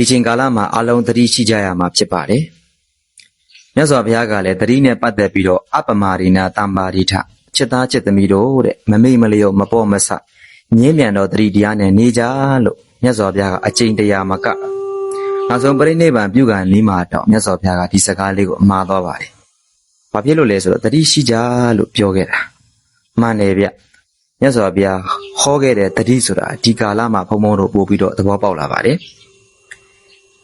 ဒီချိန်ကာလမှာအလုံးသတိရှိကြရမှာဖြစ်ပါတယ်မြတ်စွာဘုရားကလည်းသတိနဲ့ပတ်သက်ပြီးတော့အပမာရိနာတမ္ပါရိထจิตသားจิตသမီးတို့တဲ့မမိတ်မလျော့မပေါ့မဆငင်းမြန်တော့သတိတရားနဲ့နေကြလို့မြတ်စွာဘုရားကအကျင့်တရားမကနောက်ဆုံးပြိဋိနိဗ္ဗာန်ပြုကံနီးမှာတော့မြတ်စွာဘုရားကဒီစကားလေးကိုအမှားသွားပါတယ်။ဘာဖြစ်လို့လဲဆိုတော့သတိရှိကြလို့ပြောခဲ့တာ။မှန်တယ်ဗျ။မြတ်စွာဘုရားဟောခဲ့တဲ့သတိဆိုတာဒီကာလမှာဘုံဘုံတို့ပို့ပြီးတော့သဘောပေါက်လာပါတယ်။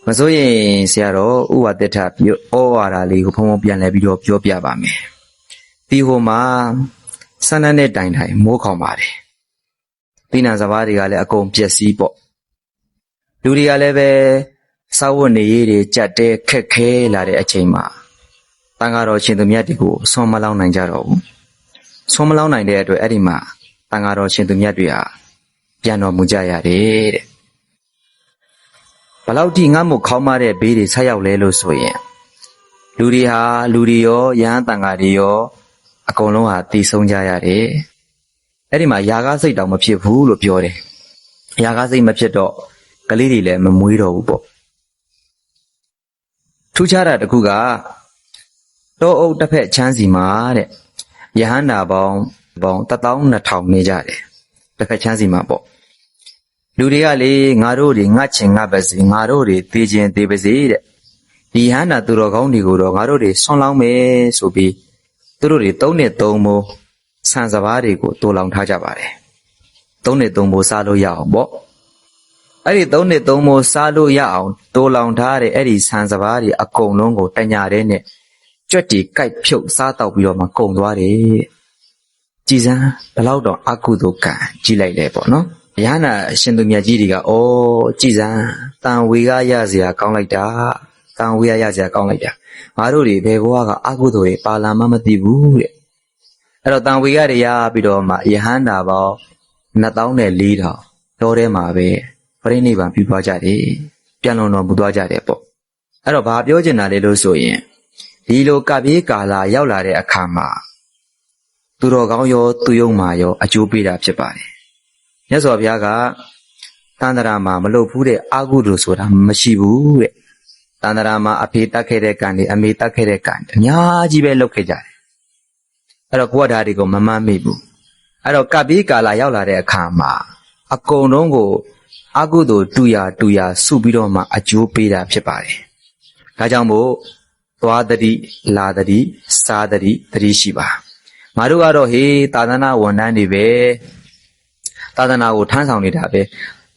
မစိုးရင်ဆရာတော်ဥဝတ္တထပြောဩဝါဒလေးကိုဘုံဘုံပြန်လဲပြီးတော့ပြောပြပါမယ်။ဒီဟိုမှာဆန္ဒနဲ့တိုင်တိုင်မိုးခေါင်ပါတယ်။တိဏ္ဍစဘာတွေကလည်းအကုန်ပျက်စီးပေါ့။လူတွေကလည်းပဲစာဝတ်နေရေးတွေကြက်တဲခက်ခဲလာတဲ့အချိန်မှာတန်ဃာတော်ရှင်သူမြတ်တွေကိုဆွမ်းမလောင်းနိုင်ကြတော့ဘူးဆွမ်းမလောင်းနိုင်တဲ့အတွက်အဲ့ဒီမှာတန်ဃာတော်ရှင်သူမြတ်တွေဟာပြန်တော်မူကြရတယ်တဲ့ ဘလောက်ထိငတ်မှုခေါင်းမတဲ့ဘေးတွေဆက်ရောက်လဲလို့ဆိုရင်လူတွေဟာလူတွေရောယဟန်တန်ဃာတွေရောအကုန်လုံးဟာတည်ဆုံးကြရတယ်အဲ့ဒီမှာຢာကားစိတ်တောင်မဖြစ်ဘူးလို့ပြောတယ်ຢာကားစိတ်မဖြစ်တော့ကလေးတွေလည်းမမွေးတော့ဘူးပေါ့ထူးခြားတာတစ်ခုကတောအုပ်တစ်ဖက်ချမ်းစီမှာတဲ့ယဟန္တာပေါင်းပေါင်း12000နေကြတယ်တစ်ဖက်ချမ်းစီမှာပေါ့ လူတွေကလေငါတို့တွေငတ်ချင်ငတ်ပါစေငါတို့တွေသေခြင်းသေပါစေတဲ့ဒီယဟန္တာသူတော်ကောင်းတွေကိုတော့ငါတို့တွေဆွန်လောင်းမယ်ဆိုပြီးသူတို့တွေသုံးနှစ်သုံးမိုးဆန်စပါးတွေကိုတိုးလောင်ထားကြပါတယ်သုံးနှစ်သုံးမိုးစားလို့ရအောင်ပေါ့အဲ့ဒီသုံးနှစ်သုံးမိုးစားလို့ရအောင်တိုးလောင်ထားတဲ့အဲ့ဒီဆန်စပါးတွေအကုန်လုံးကိုတညာတဲ့နဲ့ကြွက်တီကြိုက်ဖြုတ်စားတော့ပြီးတော့မှကုံသွားတယ်ကြည်စမ်းဘလောက်တော့အကုသိုလ်ကံကြီးလိုက်လဲပေါ့နော် ရဟနာအရှင်သူမြတ်ကြီးတွေကဩကြည်စမ်းတန်ဝေကရစရာကောင်းလိုက်တာတန်ဝေကရစရာကောင်းလိုက်တာငါတို့တွေဘယ်ဘဝကအကုသိုလ်တွေပါလာမှမသိဘူးတဲ့အဲ့တော့တန်ဝေကတွေရပြီးတော့မှယဟန္တာပေါင်း2400တောထဲမှာပဲပြိဋိနိဗ္ဗာန်ပြုသွားကြတယ်ပြန်လုံတော်မူသွားကြတယ်ပေါ့အဲ့တော့ဘာပြောချင်တာလဲလို့ဆိုရင်ဒီလိုကပ်ပြေးကာလာရောက်လာတဲ့အခါမှာသူတော်ကောင်းရောသူယုံမာရောအကျိုးပေးတာဖြစ်ပါတယ် မြတ်စွာဘုရားကတန်တရာမှာမလုပ်ဘူးတဲ့အာဟုလို့ဆိုတာမရှိဘူးတဲ့တန်တရာမှာအဖေတတ်ခဲ့တဲ့ကံတွေအမေတတ်ခဲ့တဲ့ကံတွေအများကြီးပဲလုပ်ခဲ့ကြတယ်အဲ့တော့ကိုယ်ကဒါတွေကိုမမှတ်မိဘူးအဲ့တော့ကပ်ပြေးကာလာရောက်လာတဲ့အခါမှာအကုန်လုံးကိုအကုသိုလ်တူရတူရစုပြီးတော့မှအကျိုးပေးတာဖြစ်ပါတယ်။ဒါကြောင့်မို့သွားတတိလာတတိစားတတိတတိရှိပါငါတို့ကတော့ဟေးသာသနာဝန်ထမ်းတွေပဲ သာသနာကိုထမ်းဆောင်နေတာပဲ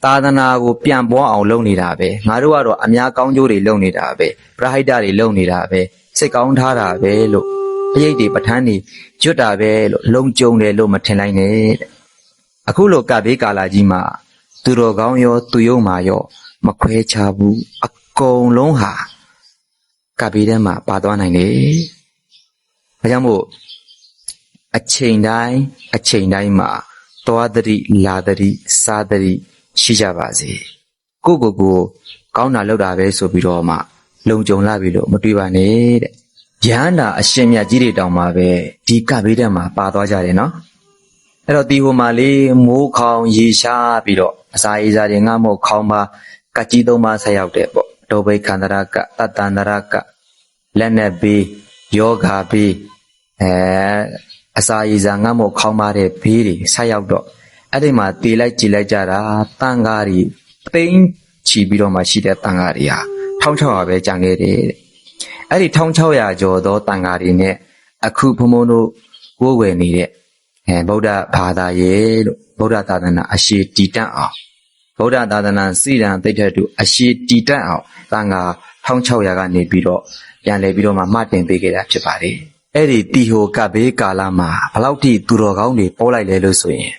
သာသနာကိုပြန်ပွားအောင်လုပ်နေတာပဲငါတို့ကတော့အများကောင်းကျိုးတွေလုပ်နေတာပဲပရဟိတတွေလုပ်နေတာပဲစိတ်ကောင်းထားတာပဲလို့အရေးတွေပဋ္ဌာန်းတွေကျွတ်တာပဲလို့လုံကြုံတယ်လို့မထင်လိုက်နဲ့တဲ့အခုလိုကဘေးကာလာကြီးမှာသူတော်ကောင်းရော သူယုံမာရောမခွဲခြားဘူးအကုန်လုံးဟာကပ်ပြီးထဲမှာပါသွားနိုင်တယ်။ဒါကြောင့်မို့အချိန်တိုင်းအချိန်တိုင်းမှာ သွားတတိလာတတိစားတတိရှိကြပါစေ။ကိုကိုကိုကောင်းတာလုပ်တာပဲဆိုပြီးတော့မှလုံကြုံလာပြီလို့မတွေးပါနဲ့တဲ့။ရဟန္တာအရှင်မြတ်ကြီးတွေတောင်မှပဲဒီကပ်ပြီးထဲမှာပါသွားကြတယ်နော်။အဲ့တော့ဒီဟိုမှာလေးမိုးခေါင်ရေရှားပြီးတော့အစာအေးစားတွေငှမို့ခေါင်ပါကကြီးသုံးပါဆက်ရောက်တယ်ပေါ့ဒုဗိခန္တရကတတန္တရကလက်နဲ့ဘေးယောဂါဘေးအဲ အစာရည်စာငတ်မို့ခေါင်းပါတဲ့ဘေးတွေဆက်ရောက်တော့အဲ့ဒီမှာတေးလိုက်ကြည်လိုက်ကြတာတန်ကားတွေသိမ့်ချီပြီးတော့မှရှိတဲ့တန်ကားတွေဟာ1600ပဲကြံခဲ့တယ်တဲ့အဲ့ဒီ1600ကျော်သောတန်ကားတွေနဲ့အခုဘုံဘုံတို့ကိုးဝယ်နေတဲ့အဲဗုဒ္ဓဘာသာရဲ့လို့ဗုဒ္ဓသာသနာအရှိတည်တတ်အောင်ဗုဒ္ဓသာသနာစိရန်သိတဲ့တူအရှိတည်တတ်အောင်တန်ခါ1600ကနေပြီးတော့ပြန်လဲပြီးတော့မှမှတင်ပေးခဲ့တာဖြစ်ပါတယ်။ အဲ့ဒီတီဟိုကဘေးကာလမှာဘလောက်ထိသူတော်ကောင်းတွေပေါ်လိုက်လဲလို့ဆိုရင်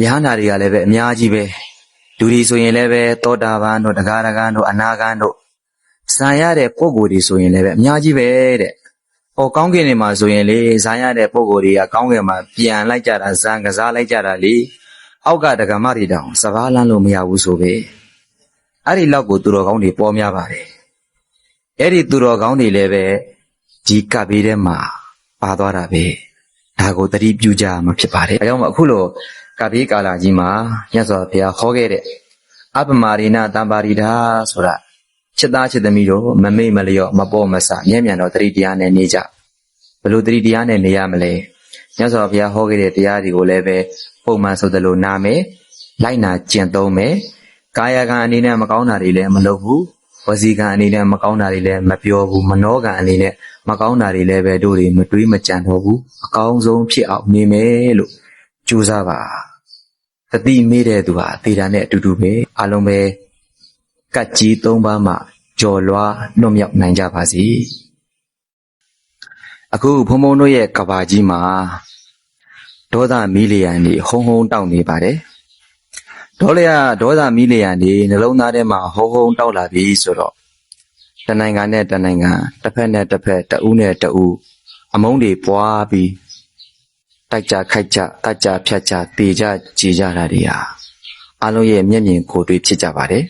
ယဟန္တာတွေကလည်းပဲအများကြီးပဲလူတွေဆိုရင်လည်းပဲသောတာပန်တို့တရားရကံတို့အနာဂံတို့ဇာရတဲ့ပုံကိုယ်တွေဆိုရင်လည်းပဲအများကြီးပဲတဲ့။ဟောကောင်းကင်တွေမှာဆိုရင်လေဇာရတဲ့ပုံကိုယ်တွေကကောင်းကင်မှာပြန်လိုက်ကြတာဇံကစားလိုက်ကြတာလေအောက်ကဒကမတွေတောင်စကားလမ်းလို့မရဘူးဆိုပဲအဲ့ဒီလောက်ကိုသူတော်ကောင်းတွေပေါ်များပါတယ်အဲ့ဒီသူတော်ကောင်းတွေလည်းပဲ ဒီကပ်ဘေးထဲမှာပါသွားတာပဲဒါကိုသတိပြုကြမှာဖြစ်ပါတယ်အဲကြောင့်မို့အခုလိုကပ်ဘေးကာလကြီးမှာမြတ်စွာဘုရားဟောခဲ့တဲ့အပမာရိနာတံပါရိတာဆိုတာချစ်သားချစ်သမီးတို့မမေ့မလျော့မပေါ်မဆမြဲမြံတော့တတိတရားနဲ့နေကြဘလို့တတိတရားနဲ့နေရမလဲမြတ်စွာဘုရားဟောခဲ့တဲ့တရားတွေကိုလည်းပဲပုံမှန်ဆိုသလိုနာမယ်လိုက်နာကျင့်သုံးမယ်ကာယကံအနေနဲ့မကောင်းတာတွေလည်းမလုပ်ဘူး ဝစီကံအနေနဲ့မကောင်းတာတွေလည်းမပြောဘူးမနောကံအနေနဲ့မကောင်းတာတွေလည်းပဲတို့တွေမတွေးမကြံတော့ဘူးအကောင်းဆုံးဖြစ်အောင်နေမယ်လို့ကြိုးစားပါတတိမေးတဲ့သူဟာသေတာနဲ့အတူတူပဲအလုံးပဲကတ်ကြီး၃ပါးမှကြော်လွားလွတ်မြောက်နိုင်ကြပါစေအခုဘုံဘုံတို့ရဲ့ကဘာကြီးမှာဒေါသမီလီယံတွေဟုံဟုံတောက်နေပါတယ် ဒေါ်လျာဒေါသမီလီယံတွေနှလုံးသားထဲမှာဟုံဟုံတောက်လာပြီဆိုတော့တနိုင်ငံနဲ့တနိုင်ငံတစ်ဖက်နဲ့တစ်ဖက်တဦးနဲ့တဦးအမုန်းတွေပွားပြီးတိုက်ကြခိုက်ကြတတ်ကြဖြတ်ကြတေကြကြည်ကြတာတွေဟာအလုံးရဲ့မျက်မြင်ကိုယ်တွေ့ဖြစ်ကြပါတယ်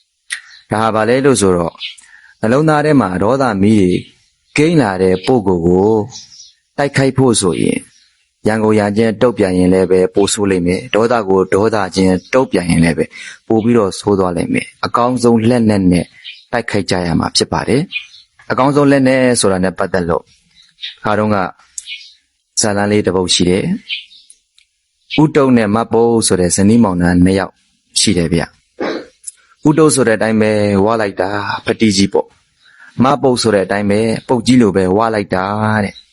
။ဒါဟာဘာလဲလို့ဆိုတော့နှလုံးသားထဲမှာဒေါသမီးတွေကိန်းလာတဲ့ပုံကိုယ်ကိုတိုက်ခိုက်ဖို့ဆိုရင် ရန်ကုန်ရံချင်းတုတ်ပြန်ရင်လည်းပဲပိုးဆိုးလိမ့်မယ်ဒေါသကိုဒေါသချင်းတုတ်ပြန်ရင်လည်းပဲပို့ပြီးတော့ဆိုးသွားလိမ့်မယ်အကောင်းဆုံးလက်နဲ့နဲ့တိုက်ခိုက်ကြရမှာဖြစ်ပါတယ်အကောင်းဆုံးလက်နဲ့ဆိုတာနဲ့ပတ်သက်လို့ခါတော့ကဇာလန်းလေးတစ်ပုတ်ရှိတယ်။ဥတုံနဲ့မတ်ပုတ်ဆိုတဲ့ဇနီးမောင်နှံနှစ်ယောက်ရှိတယ်ဗျ။ဥတုံဆိုတဲ့အတိုင်းပဲဝါလိုက်တာဖတိကြီးပေါ့။မတ်ပုတ်ဆိုတဲ့အတိုင်းပဲပုတ်ကြီးလိုပဲဝါလိုက်တာတဲ့။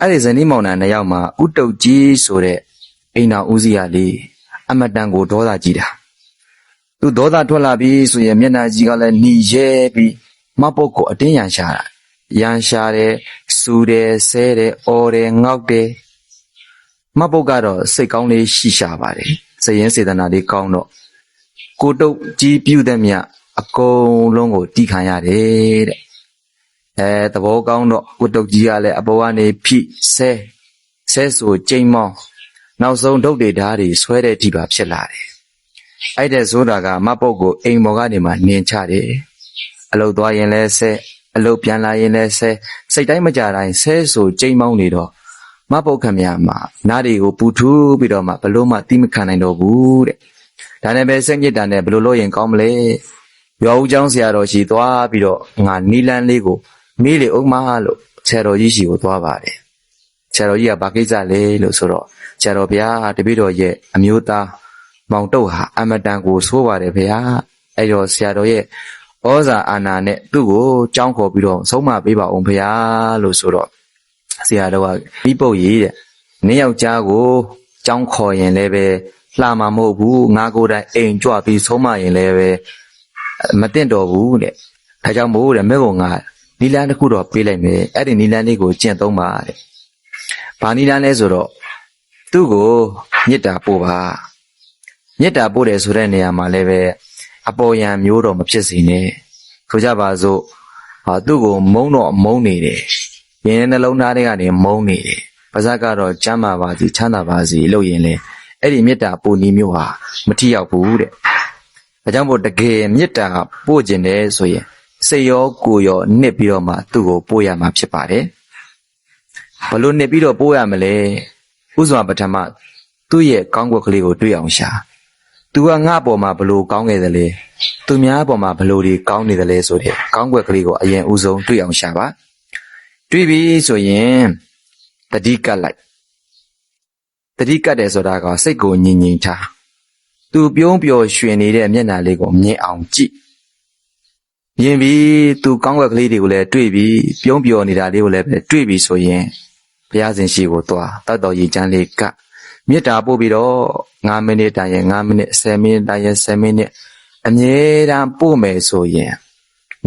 အဲ့ဒီဇနီးမောင်နှံနှစ်ယောက်မှာဥတုံကြီးဆိုတဲ့အိမ်တော်ဦးစီးရလေးအမတန်ကိုဒေါသကြီးတာ။သူဒေါသထွက်လာပြီဆိုရင်မျက်နှာကြီးကလည်းหนีရဲပြီးမတ်ပုတ်ကိုအတင်းရန်ရှာတာ။ရန်ရှာတယ်စူတယ်ဆဲတယ်အော်တယ်ငေါက်တယ်မတ်ပုတ်ကတော့စိတ်ကောင်းလေးရှိရှာပါတယ်စရင်စေတနာလေးကောင်းတော့ကိုတုတ်ကြီးပြုတဲ့မြအကုန်လုံးကိုတီးခံရတယ်တဲ့ အဲသဘောကောင်းတော့ကိုတုတ်ကြီးကလည်းအပေါ်ကနေဖြိဆဲဆဲဆိုကြိမ်မောင်းနောက်ဆုံးဒုတ်တွေဓာတ်တွေဆွဲတဲ့အထိပါဖြစ်လာတယ်။အဲ့တဲ့ဆိုတာကမပုတ်ကိုအိမ်ပေါ်ကနေမှနင်ချတယ်။အလုတ်သွားရင်လည်းဆဲအလုတ်ပြန်လာရင်လည်းဆဲစိတ်တိုင်းမကြတိုင်းဆဲဆိုကြိမ်မောင်းနေတော့မပုတ်ခမရမှာနားတွေကိုပူထူးပြီးတော့မှဘလို့မှတိမခံနိုင်တော့ဘူးတဲ့။ဒါနဲ့ပဲစိတ်ညစ်တာနဲ့ဘလို့လို့ရင်ကောင်းမလဲ။ရွာဦးကျောင်းဆရာတော်ရှိသွားပြီးတော့ငါနီလန်းလေးကို မေးလေဥမလို့ဆရာတော်ကြီးရှိကိုသွားပါတယ်ဆရာတော်ကြီးကဘာကိစ္စလဲလို့ဆိုတော့ဆရာတော်ဗျာတပည့်တော်ရဲ့အမျိုးသားမောင်တုတ်ဟာအမတန်ကိုဆိုးပါတယ်ဗျာအဲ့တော့ဆရာတော်ရဲ့ဩဇာအာဏာနဲ့သူ့ကိုကြောင်းခေါ်ပြီးတော့ဆုံးမပေးပါအောင်ဖေဟာလို့ဆိုတော့ဆရာတော်ကပြီးပုတ်ရေးတဲ့နင်းယောက်ျားကိုကြောင်းခေါ်ရင်လည်းပဲလှမှာမဟုတ်ဘူးငါကိုယ်တိုင်အိမ်ကြွပြီးဆုံးမရင်လည်းပဲမတင်တော်ဘူးတဲ့ဒါကြောင့်မို့တဲ့မဲ့ကောင်က နီလန်းတစ်ခုတော့ပေးလိုက်မယ်အဲ့ဒီနီလန်းလေးကိုကျင့်သုံးပါတဲ့ဘာနီလန်းလဲဆိုတော့သူ့ကိုမေတ္တာပို့ပါမေတ္တာပို့တယ်ဆိုတဲ့နေရာမှာလည်းပဲအပေါ်ယံမျိုးတော့မဖြစ်စေနဲ့ဆိုကြပါစို့ဟာသူ့ကိုမုန်းတော့မုန်းနေတယ်ရင်းနှလုံးသားတွေကနေမုန်းနေတယ်ပါဇက်ကတော့ကျမ်းမာပါစီချမ်းသာပါစီလို့ရင်လေအဲ့ဒီမေတ္တာပို့နီးမျိုးဟာမထီရောက်ဘူးတဲ့ဒါကြောင့်မို့တကယ်မေတ္တာပို့ခြင်းတယ်ဆိုရင် စိတ်ရောကိုယ်ရောနှစ်ပြီးတော့မှသူ့ကိုပို့ရမှာဖြစ်ပါတယ်ဘလို့နှစ်ပြီးတော့ပို့ရမလဲဥစွာပထမသူ့ရဲ့ကောင်းကွက်ကလေးကိုတွေ့အောင်ရှာ။ "तू ကငါ့ပေါ်မှာဘလို့ကောင်းခဲ့သလဲ။သူများပေါ်မှာဘလို့တွေကောင်းနေသလဲဆိုတဲ့ကောင်းကွက်ကလေးကိုအရင်ဦးဆုံးတွေ့အောင်ရှာပါ။တွေ့ပြီဆိုရင်တတိကတ်လိုက်။တတိကတ်တယ်ဆိုတာကစိတ်ကိုငြိမ်ငြိမ်ထား။ तू ပြုံးပျော်ရွှင်နေတဲ့မျက်နှာလေးကိုမြင်အောင်ကြည့်။ မြင်ပြီ तू ကောင်းကွက်ကလေးတွေကိုလည်းတွေ့ပြီပြုံးပျော်နေတာလေးကိုလည်းပဲတွေ့ပြီဆိုရင်ဘုရားရှင်ရှိကိုသွားတတ်တော်ရည်ချမ်းလေးကပ်မေတ္တာပို့ပြီးတော့9မိနစ်တိုင်ရင်9မိနစ်10မိနစ်တိုင်ရင်10မိနစ်အမြဲတမ်းပို့မယ်ဆိုရင်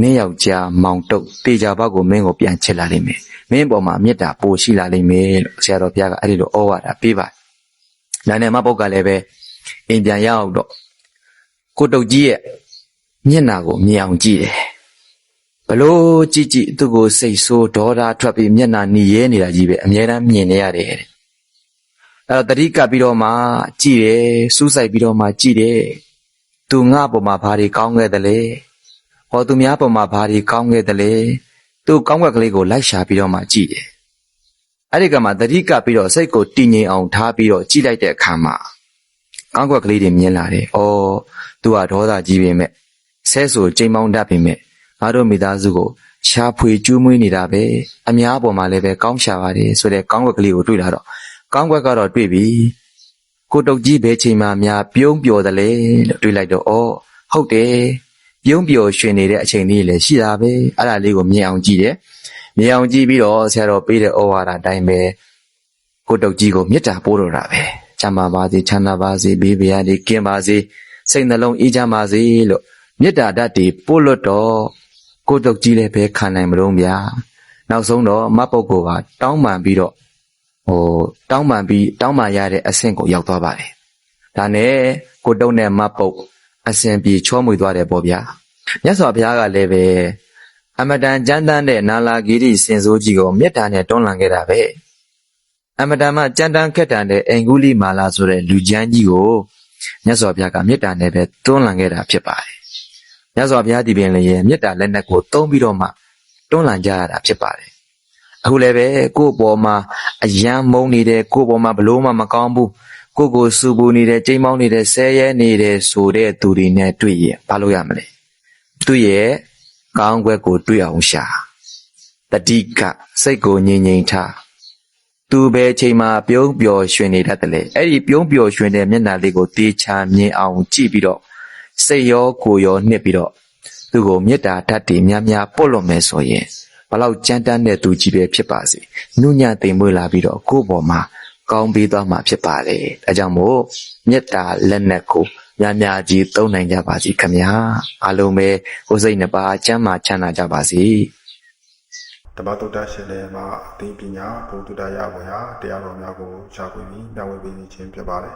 နင်းယောက်ျားမောင်တုတ်တေချာဘက်ကိုမင်းကိုပြန်ချစ်လာလိမ့်မယ်မင်းပေါ်မှာမေတ္တာပို့ရှိလာလိမ့်မယ်လို့ဆရာတော်ဘုရားကအဲ့ဒီလိုဩဝါဒပေးပါတယ်နာနေမပုတ်ကလည်းပဲအိမ်ပြန်ရောက်တော့ကိုတုတ်ကြီးရဲ့ မျက်နာကိုမြင်အောင်ကြည့်တယ်ဘလို့ကြည့်ကြည့်သူ့ကိုစိတ်ဆိုးဒေါသထွက်ပြီးမျက်နာหนีရဲနေတာကြီးပဲအမြဲတမ်းမြင်နေရတယ်တဲ့အဲ့တော့တတိကပ်ပြီးတော့မှကြည်တယ်စူးစိုက်ပြီးတော့မှကြည်တယ်သူငါပေါ်မှာဘာတွေကောင်းခဲ့တယ်လဲဟောသူများပေါ်မှာဘာတွေကောင်းခဲ့တယ်လဲသူကောင်းွက်ကလေးကိုလိုက်ရှာပြီးတော့မှကြည်တယ်အဲ့ဒီကမှတတိကပ်ပြီးတော့စိတ်ကိုတည်ငြိမ်အောင်ထားပြီးတော့ကြည်လိုက်တဲ့အခါမှာကောင်းကွက်ကလေးတွေမြင်လာတယ်။အော်သူကဒေါသကြီးပေမဲ့ ဆဲဆိုချိန်မောင်းတတ်ပေမဲ့ငါတို့မိသားစုကိုရှားဖွေကျူးမွေးနေတာပဲ။အများပေါ်မှာလည်းပဲကောင်းရှာပါတယ်ဆိုတဲ့ကောင်းကွက်ကလေးကိုတွေ့လာတော့ကောင်းကွက်ကတော့တွေ့ပြီ။ကိုတုတ်ကြီးဘယ်ချိန်မှများပြုံးပျော်တယ်လေလို့တွေးလိုက်တော့အော်ဟုတ်တယ်။ပြုံးပျော်ရွှင်နေတဲ့အချိန်လေးလည်းရှိတာပဲ။အဲ့ဒါလေးကိုမြင်အောင်ကြည့်တယ်။မြင်အောင်ကြည့်ပြီးတော့ဆရာတော်ပေးတဲ့ဩဝါဒအတိုင်းပဲကိုတုတ်ကြီးကိုမေတ္တာပို့တော့တာပဲချမ်းသာပါစေချမ်းသာပါစေဘေးဘရားတွေကင်းပါစေစိတ်နှလုံးအေးချမ်းပါစေလို့ မေတ္တာဓာတ်တွေပို့လွတ်တော့ကိုတုတ်ကြီးလည်းပဲခံနိုင်မလို့ဗျာနောက်ဆုံးတော့မတ်ပုတ်ကိုပါတောင်းပန်ပြီးတော့ဟိုတောင်းပန်ပြီးတောင်းပန်ရတဲ့အဆင့်ကိုရောက်သွားပါတယ်ဒါနဲ့ကိုတုတ်နဲ့မတ်ပုတ်အဆင်ပြေချောမွေသွားတယ်ပေါ့ဗျာမြတ်စွာဘုရားကလည်းပဲအမတန်ကြမ်းတမ်းတဲ့နာလာဂီရိစင်စိုးကြီးကိုမေတ္တာနဲ့တွန်းလှန်ခဲ့တာပဲအမတန်မှကြမ်းတမ်းခက်တန်တဲ့အင်္ဂုလိမာလာဆိုတဲ့လူချမ်းကြီးကိုမြတ်စွာဘုရားကမေတ္တာနဲ့ပဲတွန်းလှန်ခဲ့တာဖြစ်ပါတယ်။ မြတ်စွာဘုရားဒီပင်လည်းရဲ့မေတ္တာလက်နက်ကိုသုံးပြီးတော့မှတွန်းလှန်ကြရတာဖြစ်ပါတယ်။အခုလည်းပဲကိုယ့်ဘော်မှာအယံမုံနေတယ်ကိုယ့်ဘော်မှာဘလို့မှမကောင်းဘူးကိုယ့်ကိုယ်စူပူနေတယ်ကြိမ်မောင်းနေတယ်ဆဲရဲနေတယ်ဆိုတဲ့သူတွေနဲ့တွေ့ရင်ဘာလို့ရမလဲ။သူ့ရဲ့ကောင်းကွက်ကိုတွေ့အောင်ရှာတတိကစိတ်ကိုငြိမ်ငြိမ်ထားသူပဲချိန်မှာပြုံးပျော်ရွှင်နေတတ်တယ်လေအဲ့ဒီပြုံးပျော်ရွှင်တဲ့မျက်နှာလေးကိုတေချာမြင်အောင်ကြည့်ပြီးတော့ စိတ်ရောကိုယ်ရောနှစ်ပြီးတော့သူ့ကိုမေတ္တာဓာတ်တွေများများပို့လို့မယ်ဆိုရင်ဘလောက်ကြမ်းတမ်းတဲ့သူကြီးပဲဖြစ်ပါစေနှုညံ့သိမ်မွေးလာပြီးတော့ကိုယ့်ဘော်မှာကောင်းပေးသွားမှာဖြစ်ပါတယ်ဒါကြောင့်မို့မေတ္တာလက်နက်ကိုများများကြီးသုံးနိုင်ကြပါစေခင်ဗျာအားလုံးပဲကိုယ်စိတ်နှစ်ပါးကျမ်းမာချမ်းသာကြပါစေဓမ္မတုတ္တရှင်လည်းမှာအသိပညာဘုဒ္ဓတာရဝေဟာတရားတော်များကိုရှားပွေပြီးမျှဝေပေးခြင်းဖြစ်ပါတယ်